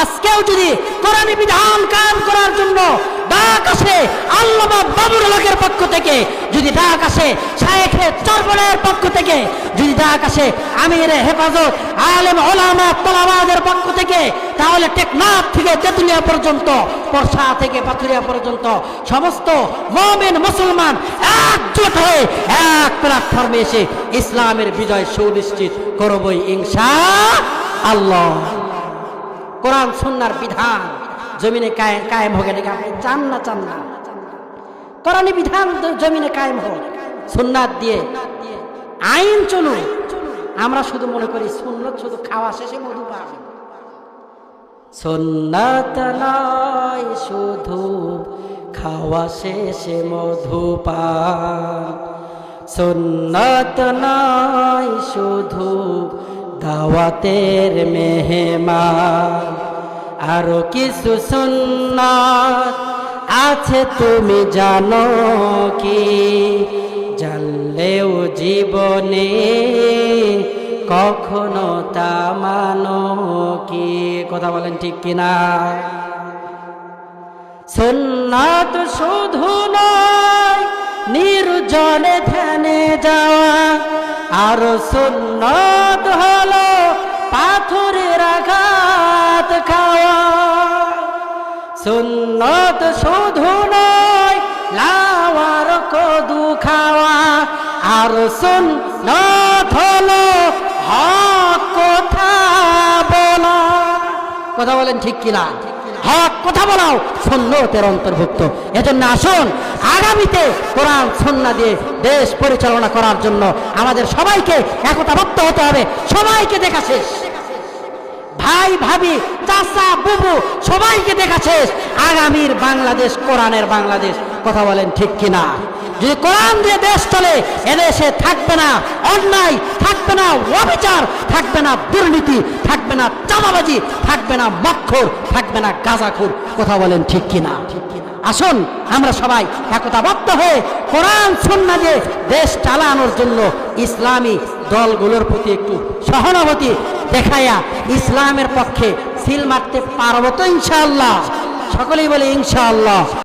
আজকেও যদি কোরআনী বিধান কায়েম করার জন্য ডাক আসে, আল্লামা বাবুর লোকের পক্ষ থেকে, যদি ডাক আসে শায়েখে চরবনের পক্ষ থেকে, যদি ডাক আসে আমির হেফাজত, আলেম ওলামা তোলাবাদের পক্ষ থেকে, তাহলে টেকনাফ থেকে তেতুলিয়া পর্যন্ত, পরশা থেকে পাথুরিয়া পর্যন্ত সমস্ত মমিন মুসলমান একজোট হয়ে এক প্ল্যাটফর্মে এসে ইসলামের বিজয় সুনিশ্চিত করবই ইনশা আল্লাহ। কোরআন, সুন্নার বিধান। জমিনে কায়ে- কায়েম হোক এটাকে আপনি চান না চান না? কোরআনী বিধান জমিনে কায়েম হোক। সুন্নাত দিয়ে আইন চলুন আমরা শুধু মনে করি সুন্নত শুধু খাওয়া শেষে মধু পান সুন্নাত নয়, শুধু খাওয়া শেষে মধু পান সুন্নত নয়, শুধু দাওয়াতের মেহমান। আরও কিছু সুন্নাত আছে, তুমি জানো কি? জানলেও জীবনে কখনো তা মানো কি? কথা বলেন ঠিক কিনা? সুন্নাত শুধু নয়, নির্জনে ধ্যানে যাওয়া, আর সুন্নত হলো সুন্নত শুধু নয় লাওয়ার কদু খাওয়া। আর সুন্নত হলো হক কথা বলা। কথা বলেন ঠিক কিনা? হক কথা বলাও সন্ন্যতের অন্তর্ভুক্ত। এজন্য আসুন, আগামীতে কোরআন, সন্না দিয়ে দেশ পরিচালনা করার জন্য আমাদের সবাইকে একতাবদ্ধ হতে হবে। সবাইকে দেখা শেষ। ভাই, ভাবি, চাচা, বুবু, সবাইকে দেখা শেষ আগামীর বাংলাদেশ, কোরআনের বাংলাদেশ। কথা বলেন ঠিক কিনা? যদি কোরআন দিয়ে দেশ চলে, এদেশে থাকবে না অন্যায়, থাকবে না অবিচার, থাকবে না দুর্নীতি, থাকবে না চাঁদাবাজি, থাকবে না মক্ষর থাকবে না গাঁজাখুর। কথা বলেন ঠিক কিনা? আসুন, আমরা সবাই একতাবদ্ধ হয়ে কোরআন সন্না দিয়ে দেশ চালানোর জন্য ইসলামী দলগুলোর প্রতি একটু সহানুভূতি দেখাইয়া ইসলামের পক্ষে সিল মারতে পারব তো ইনশাআল্লাহ। সকলেই বলে ইনশাআল্লাহ।